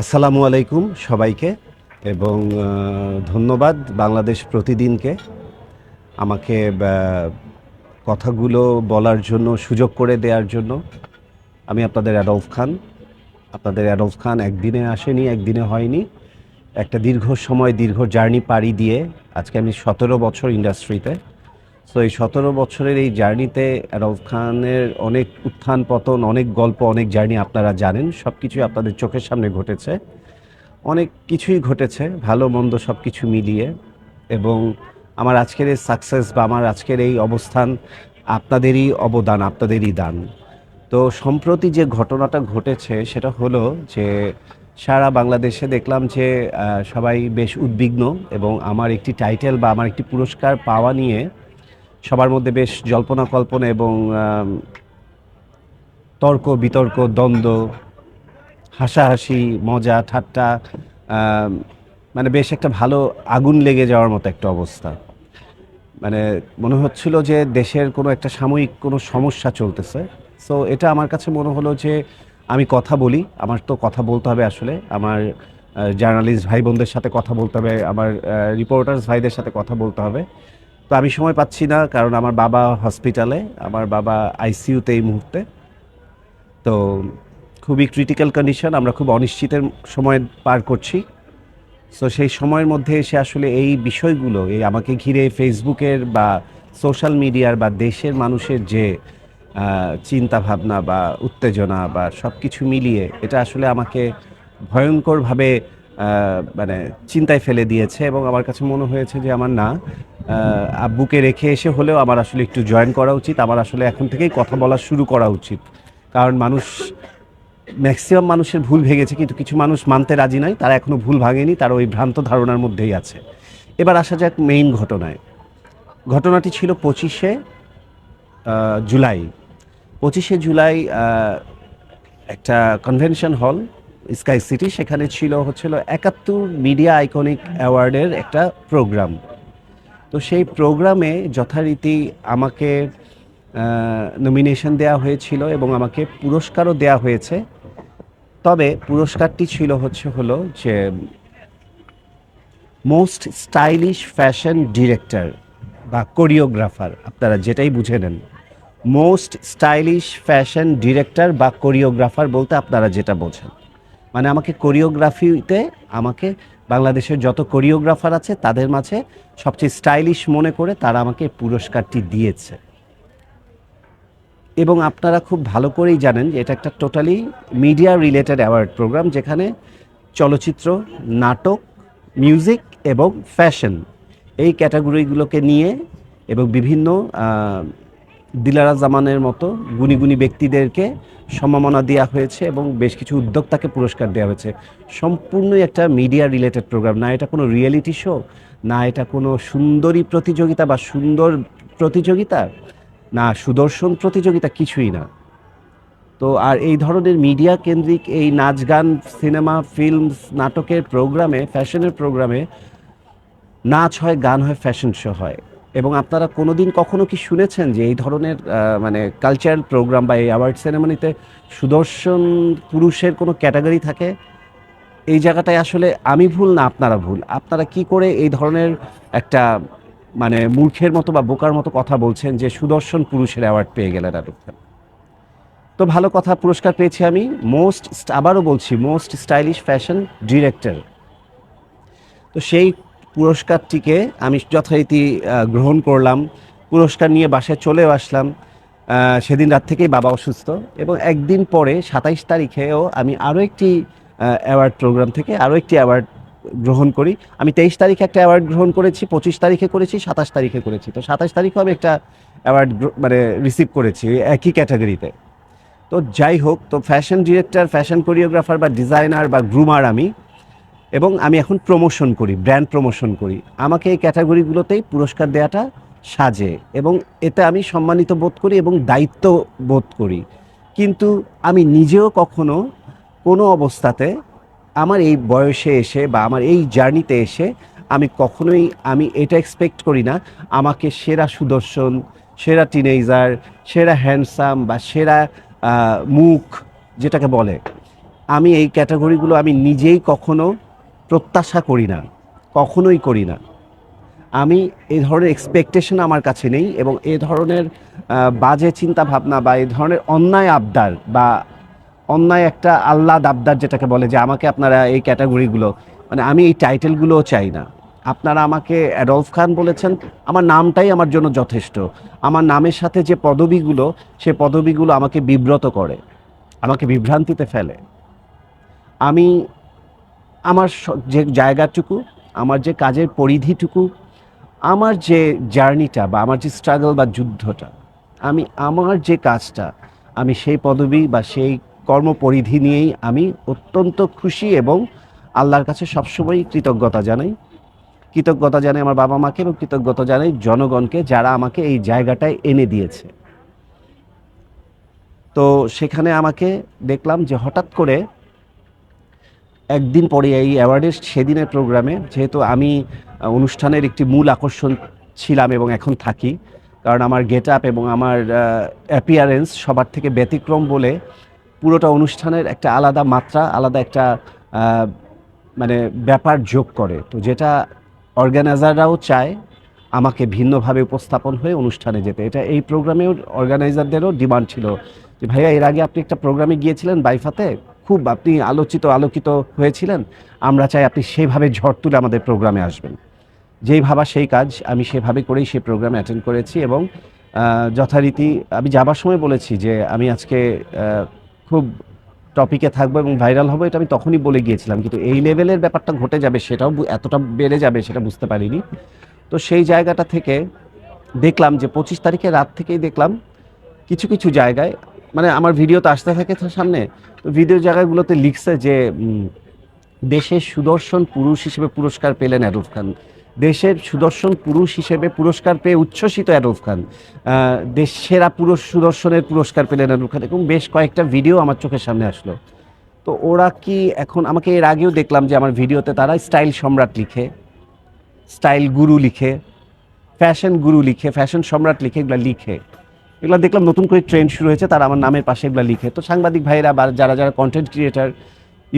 আসসালামু আলাইকুম সবাইকে এবং ধন্যবাদ বাংলাদেশ প্রতিদিনকে আমাকে কথাগুলো বলার জন্য, সুযোগ করে দেওয়ার জন্য। আমি আপনাদের অ্যাডলফ খান। আপনাদের অ্যাডলফ খান একদিনে আসেনি, একদিনে হয়নি। একটা দীর্ঘ সময়, দীর্ঘ জার্নি পাড়ি দিয়ে আজকে আমি সতেরো বছর ইন্ডাস্ট্রিতে সো এই সতেরো বছরের এই জার্নিতে অ্যাডলফ খানের অনেক উত্থান, পতন, অনেক গল্প, অনেক জার্নি আপনারা জানেন। সব কিছুই আপনাদের চোখের সামনে ঘটেছে। অনেক কিছুই ঘটেছে, ভালো, মন্দ সব কিছু মিলিয়ে। এবং আমার আজকের এই সাকসেস বা আমার আজকের এই অবস্থান আপনাদেরই অবদান, আপনাদেরই দান। তো, সম্প্রতি যে ঘটনাটা ঘটেছে, সেটা হলো যে, সারা বাংলাদেশে দেখলাম যে সবাই বেশ উদ্বিগ্ন এবং আমার একটি টাইটেল বা আমার একটি পুরস্কার পাওয়া নিয়ে সবার মধ্যে বেশ জল্পনা কল্পনা এবং তর্ক, বিতর্ক, দ্বন্দ্ব, হাসাহাসি, মজা, ঠাট্টা মানে বেশ একটা ভালো আগুন লেগে যাওয়ার মতো একটা অবস্থা। মানে মনে হচ্ছিল যে দেশের কোনো একটা সাময়িক কোনো সমস্যা চলতেছে। সো এটা আমার কাছে মনে হলো যে আমি কথা বলি, আমার তো কথা বলতে হবে আসলে। আমার জার্নালিস্ট ভাই বোনদের সাথে কথা বলতে হবে, আমার রিপোর্টার্স ভাইদের সাথে কথা বলতে হবে। তো আমি সময় পাচ্ছি না কারণ আমার বাবা হসপিটালে আমার বাবা আইসিইউতে এই মুহূর্তে। তো খুবই ক্রিটিক্যাল কন্ডিশন আমরা খুব অনিশ্চিতের সময় পার করছি। সো সেই সময়ের মধ্যে এসে আসলে এই বিষয়গুলো, এই আমাকে ঘিরে ফেসবুকের বা সোশ্যাল মিডিয়ার বা দেশের মানুষের যে চিন্তা ভাবনা বা উত্তেজনা বা সব কিছু মিলিয়ে, এটা আসলে আমাকে ভয়ঙ্করভাবে মানে চিন্তায় ফেলে দিয়েছে এবং আমার কাছে মনে হয়েছে যে আমার না আব্বুকে রেখে এসে হলেও আমার আসলে একটু জয়েন করা উচিত। আমার আসলে এখন থেকেই কথা বলা শুরু করা উচিত। কারণ মানুষ ম্যাক্সিমাম মানুষের ভুল ভেঙেছে, কিন্তু কিছু মানুষ মানতে রাজি নয় তারা এখনও ভুল ভাঙেনি, তারা ওই ভ্রান্ত ধারণার মধ্যেই আছে। এবার আসা যাক মেইন ঘটনায়। ঘটনাটি ছিল পঁচিশে জুলাই। পঁচিশে জুলাই একটা কনভেনশন হল স্কাই সিটি সেখানে ছিল হচ্ছিল একাত্তর মিডিয়া আইকনিক অ্যাওয়ার্ডের একটা প্রোগ্রাম তো সেই প্রোগ্রামে যথারীতি আমাকে নমিনেশন দেওয়া হয়েছিল এবং আমাকে পুরস্কারও দেওয়া হয়েছে। তবে পুরস্কারটি ছিল হচ্ছে হলো যে মোস্ট স্টাইলিশ ফ্যাশন ডিরেক্টর বা কোরিওগ্রাফার আপনারা যেটাই বুঝে নেন। মোস্ট স্টাইলিশ ফ্যাশন ডিরেক্টর বা কোরিওগ্রাফার বলতে আপনারা যেটা বোঝেন। মানে আমাকে কোরিওগ্রাফিতে আমাকে বাংলাদেশের যত কোরিওগ্রাফার আছে, তাদের মাঝে সবচেয়ে স্টাইলিশ মনে করে তারা আমাকে পুরস্কারটি দিয়েছে। এবং আপনারা খুব ভালো করেই জানেন যে এটা একটা totally media related award program যেখানে চলচ্চিত্র, নাটক মিউজিক এবং ফ্যাশন এই ক্যাটাগরিগুলোকে নিয়ে এবং বিভিন্ন দিলারা জামানের মতো গুণী গুণী ব্যক্তিদেরকে সম্মাননা দেওয়া হয়েছে এবং বেশ কিছু উদ্যোক্তাকে পুরস্কার দেওয়া হয়েছে। সম্পূর্ণই একটা মিডিয়া রিলেটেড প্রোগ্রাম, না এটা কোনো রিয়েলিটি শো, না এটা কোনো সুন্দরী প্রতিযোগিতা বা সুন্দর প্রতিযোগিতা, না সুদর্শন প্রতিযোগিতা, কিছুই না। তো আর এই ধরনের মিডিয়া কেন্দ্রিক এই নাচ গান, সিনেমা ফিল্ম নাটকের প্রোগ্রামে, ফ্যাশনের প্রোগ্রামে নাচ হয়, গান হয়, ফ্যাশন শো হয়। এবং আপনারা কোনোদিন কখনো কি শুনেছেন যে এই ধরনের মানে কালচারাল প্রোগ্রাম বা এই অ্যাওয়ার্ড সেরেমনিতে সুদর্শন পুরুষের কোনো ক্যাটাগরি থাকে? এই জায়গাটায় আসলে আমি ভুল না আপনারা ভুল? আপনারা কি করে এই ধরনের একটা মানে মূর্খের মতো বা বোকার মতো কথা বলছেন যে সুদর্শন পুরুষের অ্যাওয়ার্ড পেয়ে গেলেন আরব খান তো ভালো কথা, পুরস্কার পেয়েছি আমি। মোস্ট আবারও বলছি মোস্ট স্টাইলিশ ফ্যাশন ডিরেক্টর তো সেই পুরস্কারটিকে আমি যথারীতি গ্রহণ করলাম। পুরস্কার নিয়ে বাসায় চলেও আসলাম। সেদিন রাত থেকেই বাবা অসুস্থ এবং একদিন পরে সাতাইশ তারিখেও আমি আরও একটি অ্যাওয়ার্ড প্রোগ্রাম থেকে আরও একটি অ্যাওয়ার্ড গ্রহণ করি। আমি তেইশ তারিখে একটা অ্যাওয়ার্ড গ্রহণ করেছি, পঁচিশ তারিখে করেছি, সাতাশ তারিখে করেছি। তো সাতাশ তারিখেও আমি একটা অ্যাওয়ার্ড মানে রিসিভ করেছি একই ক্যাটাগরিতে তো যাই হোক, তো ফ্যাশন ডিরেক্টর ফ্যাশন কোরিওগ্রাফার বা ডিজাইনার বা গ্রুমার আমি এবং আমি এখন প্রমোশন করি ব্র্যান্ড প্রমোশন করি। আমাকে এই ক্যাটাগরিগুলোতেই পুরস্কার দেওয়াটা সাজে এবং এতে আমি সম্মানিত বোধ করি এবং দায়িত্ব বোধ করি। কিন্তু আমি নিজেও কখনো কোনো অবস্থাতে আমার এই বয়সে এসে বা আমার এই জার্নিতে এসে আমি কখনোই আমি এটা এক্সপেক্ট করি না। আমাকে সেরা সুদর্শন, সেরা টিনেজার সেরা হ্যান্ডসাম বা সেরা মুখ যেটাকে বলে, আমি এই ক্যাটাগরিগুলো আমি নিজেই কখনো প্রত্যাশা করি না, কখনোই করি না। আমি এই ধরনের এক্সপেকটেশন আমার কাছে নেই এবং এ ধরনের বাজে চিন্তা ভাবনা বা এই ধরনের অন্যায় আবদার বা অন্যায় একটা আল্লাদ আবদার যেটাকে বলে যে আমাকে আপনারা এই ক্যাটাগরিগুলো মানে আমি এই টাইটেলগুলোও চাই না। আপনারা আমাকে অ্যাডলফ খান বলেছেন, আমার নামটাই আমার জন্য যথেষ্ট। আমার নামের সাথে যে পদবিগুলো, সে পদবিগুলো আমাকে বিব্রত করে, আমাকে বিভ্রান্তিতে ফেলে। আমি আমার যে জায়গাটুকু, আমার যে কাজের পরিধিটুকু, আমার যে জার্নিটা বা আমার যে স্ট্রাগল বা যুদ্ধটা, আমি আমার যে কাজটা, আমি সেই পদবি বা সেই কর্মপরিধি নিয়েই আমি অত্যন্ত খুশি এবং আল্লাহর কাছে সবসময়ই কৃতজ্ঞতা জানাই। কৃতজ্ঞতা জানাই আমার বাবা মাকে এবং কৃতজ্ঞতা জানাই জনগণকে যারা আমাকে এই জায়গাটায় এনে দিয়েছে। তো সেখানে আমাকে দেখলাম যে হঠাৎ করে একদিন পরে এই অ্যাওয়ার্ডের সেদিনের প্রোগ্রামে যেহেতু আমি অনুষ্ঠানের একটি মূল আকর্ষণ ছিলাম এবং এখন থাকি, কারণ আমার গেট আপ এবং আমার অ্যাপিয়ারেন্স সবার থেকে ব্যতিক্রম বলে পুরোটা অনুষ্ঠানের একটা আলাদা মাত্রা, আলাদা একটা মানে ব্যাপার যোগ করে। তো যেটা অর্গানাইজাররাও চায়, আমাকে ভিন্নভাবে উপস্থাপন হয়ে অনুষ্ঠানে যেতে। এটা এই প্রোগ্রামেও অর্গানাইজারদেরও ডিমান্ড ছিল যে, ভাইয়া, এর আগে আপনি একটা প্রোগ্রামে গিয়েছিলেন বাইফাতে? খুব আপনি আলোচিত, আলোকিত হয়েছিলেন। আমরা চাই আপনি সেভাবে ঝড় তুলে আমাদের প্রোগ্রামে আসবেন। যেই ভাবা সেই কাজ আমি সেভাবে করেই সেই প্রোগ্রামে অ্যাটেন্ড করেছি এবং যথারীতি আমি যাবার সময় বলেছি যে আমি আজকে খুব টপিকে থাকব এবং ভাইরাল হব এটা আমি তখনই বলে গিয়েছিলাম। কিন্তু এই লেভেলের ব্যাপারটা ঘটে যাবে সেটাও এতটা বেড়ে যাবে সেটা বুঝতে পারিনি। তো সেই জায়গাটা থেকে দেখলাম যে পঁচিশ তারিখে রাত থেকেই দেখলাম কিছু কিছু জায়গায় মানে আমার ভিডিও তো আসতে থাকে সামনে, তো ভিডিও জায়গাগুলোতে লিখছে যে দেশের সুদর্শন পুরুষ হিসেবে পুরস্কার পেলেন অ্যাডলফ খান। দেশের সুদর্শন পুরুষ হিসেবে পুরস্কার পেয়ে উচ্ছ্বসিত অ্যাডলফ খান। দেশ সেরা পুরুষ সুদর্শনের পুরস্কার পেলেন অ্যাডলফ খান। এবং বেশ কয়েকটা ভিডিও আমার চোখের সামনে আসলো। তো ওরা কি এখন, আমাকে এর আগেও দেখলাম যে আমার ভিডিওতে তারা স্টাইল সম্রাট লিখে, স্টাইল গুরু লিখে ফ্যাশন গুরু লিখে ফ্যাশন সম্রাট লিখে এগুলো লিখে। এগুলো দেখলাম নতুন করে ট্রেন্ড শুরু হয়েছে, তারা আমার নামের পাশে এগুলো লিখে। তো সাংবাদিক ভাইরা বা যারা যারা কন্টেন্ট ক্রিয়েটার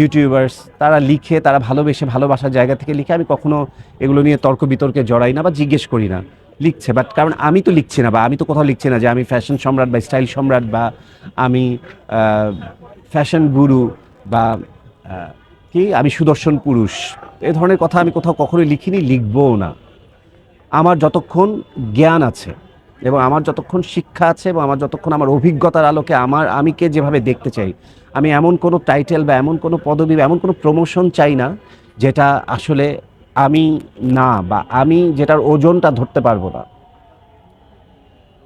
ইউটিউবার্স তারা লিখে, তারা ভালোবেসে ভালোবাসার জায়গা থেকে লিখে, আমি কখনো এগুলো নিয়ে তর্ক বিতর্কে জড়াই না বা জিজ্ঞেস করি না। লিখছে বাট কারণ আমি তো লিখছি না বা আমি তো কোথাও লিখছি না যে আমি ফ্যাশন সম্রাট বা স্টাইল সম্রাট বা আমি ফ্যাশন গুরু বা কি? আমি সুদর্শন পুরুষ। এ ধরনের কথা আমি কোথাও কখনোই লিখিনি, লিখবও না। আমার যতক্ষণ জ্ঞান আছে এবং আমার যতক্ষণ শিক্ষা আছে এবং আমার যতক্ষণ আমার অভিজ্ঞতার আলোকে আমার আমি কে যেভাবে দেখতে চাই, আমি এমন কোনো টাইটেল বা এমন কোনো পদবি বা এমন কোনো প্রমোশন চাই না যেটা আসলে আমি না বা আমি যেটার ওজনটা ধরতে পারব না।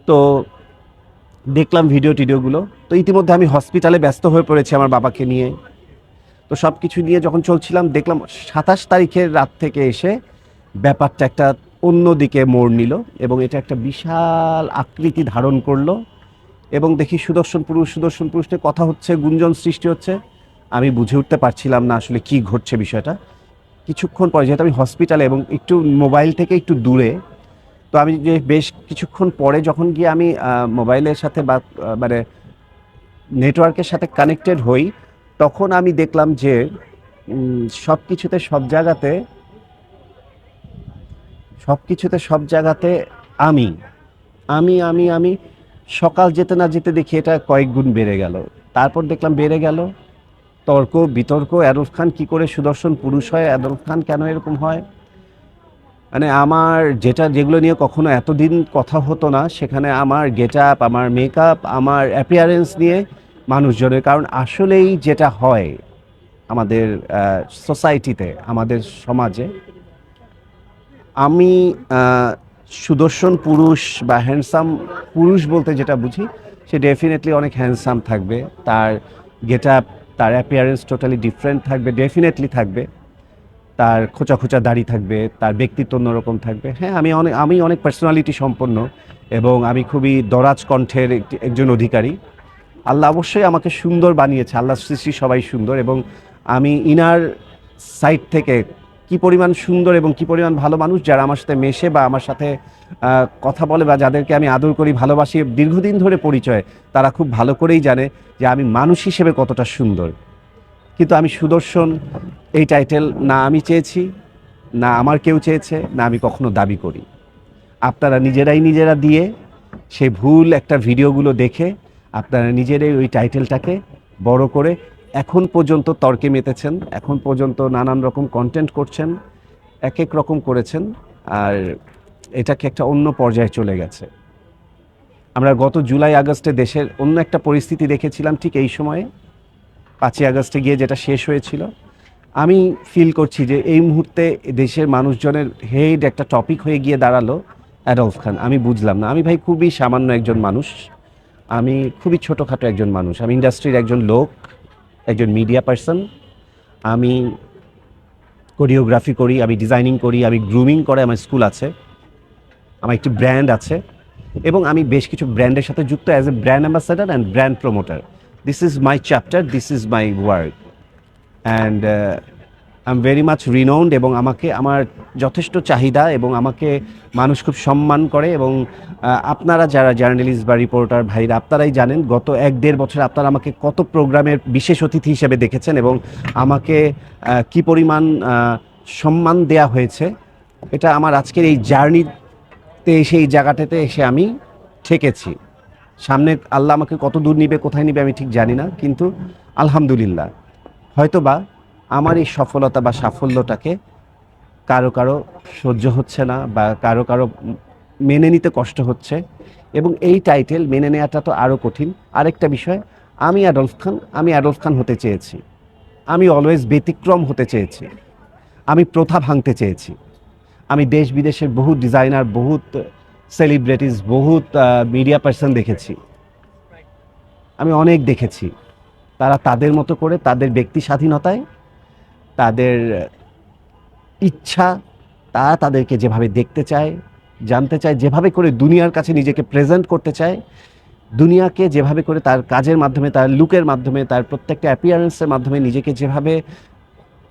তো দেখলাম ভিডিও টিডিওগুলো, তো ইতিমধ্যে আমি হসপিটালে ব্যস্ত হয়ে পড়েছি আমার বাবাকে নিয়ে। তো সব কিছু নিয়ে যখন চলছিলাম, দেখলাম সাতাশ তারিখের রাত থেকে এসে ব্যাপারটা একটা অন্যদিকে মোড় নিল এবং এটা একটা বিশাল আকৃতি ধারণ করল এবং দেখি সুদর্শন পুরুষ সুদর্শন পুরুষ নিয়ে কথা হচ্ছে, গুঞ্জন সৃষ্টি হচ্ছে। আমি বুঝে উঠতে পারছিলাম না আসলে কি ঘটছে বিষয়টা। কিছুক্ষণ পরে, যেহেতু আমি হসপিটালে এবং একটু মোবাইল থেকে একটু দূরে, তো আমি যে বেশ কিছুক্ষণ পরে যখন গিয়ে আমি মোবাইলের সাথে বা মানে নেটওয়ার্কের সাথে কানেক্টেড হই, তখন আমি দেখলাম যে সব কিছুতে সব জায়গাতে সব কিছুতে সব জায়গাতে আমি আমি আমি আমি, সকাল যেতে না যেতে দেখি এটা কয়েক গুণ বেড়ে গেল। তারপর দেখলাম বেড়ে গেল। তর্ক, বিতর্ক অ্যাডলফ খান কি করে সুদর্শন পুরুষ হয় অ্যাডলফ খান কেন এরকম হয়? মানে আমার যেটা, যেগুলো নিয়ে কখনো এতদিন কথা হতো না, সেখানে আমার গেট আপ আমার মেকআপ, আমার অ্যাপিয়ারেন্স নিয়ে মানুষজনের, কারণ আসলেই যেটা হয় আমাদের সোসাইটিতে, আমাদের সমাজে আমি সুদর্শন পুরুষ বা হ্যান্ডসাম পুরুষ বলতে যেটা বুঝি, সে ডেফিনেটলি অনেক হ্যান্ডসাম থাকবে। তার গেট আপ তার অ্যাপিয়ারেন্স টোটালি ডিফারেন্ট থাকবে ডেফিনেটলি থাকবে। তার খোঁচা খোঁচা দাড়ি থাকবে, তার ব্যক্তিত্ব অন্যরকম থাকবে। হ্যাঁ আমি অনেক আমি অনেক পার্সোনালিটি সম্পন্ন এবং আমি খুবই দরাজ কণ্ঠের একটি- একজন অধিকারী। আল্লাহ অবশ্যই আমাকে সুন্দর বানিয়েছে। আল্লাহ সৃষ্টি সবাই সুন্দর এবং আমি ইনার সাইড থেকে কি পরিমাণ সুন্দর এবং কি পরিমাণ ভালো মানুষ যারা আমার সাথে মেশে বা আমার সাথে কথা বলে বা যাদেরকে আমি আদর করি, ভালোবাসি, দীর্ঘদিন ধরে পরিচয়, তারা খুব ভালো করেই জানে যে আমি মানুষ হিসেবে কতটা সুন্দর। কিন্তু আমি সুদর্শন এই টাইটেল না আমি চেয়েছি, না আমার কেউ চেয়েছে, না আমি কখনো দাবি করি। আপনারা নিজেরাই নিজেরা দিয়ে সেই ভুল একটা ভিডিওগুলো দেখে আপনারা নিজেরাই ওই টাইটেলটাকে বড় করে এখন পর্যন্ত তর্কে মেতেছেন, এখন পর্যন্ত নানান রকম কন্টেন্ট করছেন এক এক রকম করেছেন, আর এটাকে একটা অন্য পর্যায়ে চলে গেছে। আমরা গত জুলাই আগস্টে দেশের অন্য একটা পরিস্থিতি দেখেছিলাম ঠিক এই সময়ে, পাঁচই আগস্টে গিয়ে যেটা শেষ হয়েছিল। আমি ফিল করছি যে এই মুহূর্তে দেশের মানুষজনের হেড একটা টপিক হয়ে গিয়ে দাঁড়াল অ্যাডলফ খান আমি বুঝলাম না। আমি ভাই খুবই সামান্য একজন মানুষ। আমি খুবই ছোটোখাটো একজন মানুষ। আমি ইন্ডাস্ট্রির একজন লোক। একজন মিডিয়া পার্সন আমি কোরিওগ্রাফি করি, আমি ডিজাইনিং করি, আমি গ্রুমিং করে, আমার স্কুল আছে। আমার একটি ব্র্যান্ড আছে এবং আমি বেশ কিছু ব্র্যান্ডের সাথে যুক্ত as a brand ambassador and brand promoter this is my chapter this is my work and I am very much renowned এবং আমাকে, আমার যথেষ্ট চাহিদা এবং আমাকে মানুষ খুব সম্মান করে এবং আপনারা যারা জার্নালিস্ট বা রিপোর্টার ভাইরা, আপনারাই জানেন গত এক দেড় বছর আপনারা আমাকে কত প্রোগ্রামের বিশেষ অতিথি হিসেবে দেখেছেন এবং আমাকে কি পরিমাণ সম্মান দেয়া হয়েছে, এটা আমার আজকের এই জার্নিতে এসে, এই জায়গাটাতে এসে আমি ঠেকেছি। সামনে আল্লাহ আমাকে কত দূর নিবে, কোথায় নিবে আমি ঠিক জানি না, কিন্তু আলহামদুলিল্লাহ। হয়তোবা আমার এই সফলতা বা সাফল্যটাকে কারও কারও সহ্য হচ্ছে না বা কারও কারও মেনে নিতে কষ্ট হচ্ছে। এবং এই টাইটেল মেনে নেওয়াটা তো আরও কঠিন। আরেকটা বিষয়, আমি অ্যাডলফ খান আমি অ্যাডলফ খান হতে চেয়েছি। আমি অলওয়েজ ব্যতিক্রম হতে চেয়েছি। আমি প্রথা ভাঙতে চেয়েছি। আমি দেশ বিদেশের বহু ডিজাইনার বহুত সেলিব্রিটিস বহুত মিডিয়া পার্সন দেখেছি। আমি অনেক দেখেছি। তারা তাদের মতো করে তাদের ব্যক্তি স্বাধীনতায় তাদের ইচ্ছা তারা তাদেরকে যেভাবে দেখতে চায় জানতে চায় যেভাবে করে দুনিয়ার কাছে নিজেকে প্রেজেন্ট করতে চায় দুনিয়াকে যেভাবে করে তার কাজের মাধ্যমে তার লুকের মাধ্যমে তার প্রত্যেকটা অ্যাপিয়ারেন্সের মাধ্যমে নিজেকে যেভাবে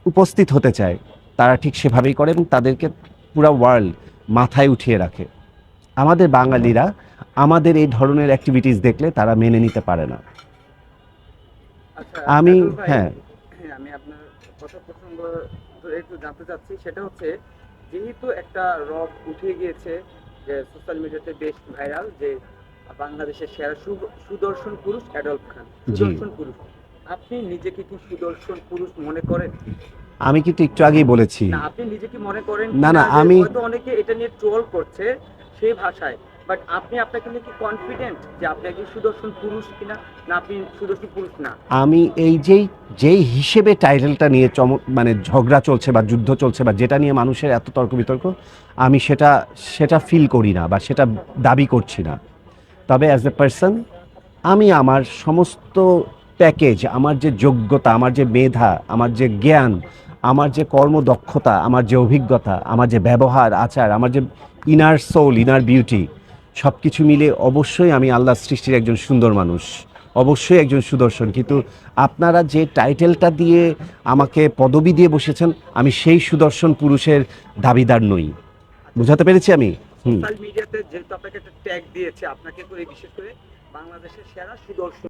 উপস্থিত হতে চায় তারা ঠিক সেভাবেই করে এবং তাদেরকে পুরো ওয়ার্ল্ড মাথায় উঠিয়ে রাখে। আমাদের বাঙালিরা আমাদের এই ধরনের অ্যাক্টিভিটিস দেখলে তারা মেনে নিতে পারে না। আচ্ছা, আমি হ্যাঁ। হ্যাঁ, আমি আপনার প্রসঙ্গ একটু জানতে চাচ্ছি সেটা হচ্ছে যেহেতু একটা রব উঠে গিয়েছে যে সোশ্যাল মিডিয়াতে বেশ ভাইরাল যে বাংলাদেশের সেরা সুদর্শন পুরুষ অ্যাডলফ খান। সুদর্শন পুরুষ। আপনি নিজেকে কি সুদর্শন পুরুষ মনে করেন? আমি কিন্তু একটু আগেই বলেছি। না আপনি নিজেকে মনে করেন? না, না, আমি- হয়তো অনেকে এটা নিয়ে ট্রোল করছে সেই ভাষায়। বাট আপনি আপনাকে নিয়ে কি কনফিডেন্ট যে আপনি একজন সুদর্শন পুরুষ কিনা? না, আপনি সুদর্শন পুরুষ না? আমি এই যেই যেই হিসেবে টাইটেলটা নিয়ে চম মানে ঝগড়া চলছে বা যুদ্ধ চলছে বা যেটা নিয়ে মানুষের এত তর্ক বিতর্ক, আমি সেটা সেটা ফিল করি না বা সেটা দাবি করছি না। তবে অ্যাজ এ পার্সন আমি আমার সমস্ত প্যাকেজ আমার যে যোগ্যতা, আমার যে মেধা, আমার যে জ্ঞান, আমার যে কর্মদক্ষতা, আমার যে অভিজ্ঞতা, আমার যে ব্যবহার, আচার, আমার যে ইনার সোল ইনার বিউটি সব কিছু মিলে অবশ্যই আমি আল্লাহ সৃষ্টির একজন সুন্দর মানুষ, অবশ্যই একজন সুদর্শন। কিন্তু আপনারা যে টাইটেলটা দিয়ে আমাকে পদবি দিয়ে বসেছেন, আমি সেই সুদর্শন পুরুষের দাবিদার নই। বুঝাতে পেরেছি আমি? সোশ্যাল মিডিয়াতে ট্যাগ দিয়েছে, আপনাকে করে বিশেষ করে বাংলাদেশের সেরা সুদর্শন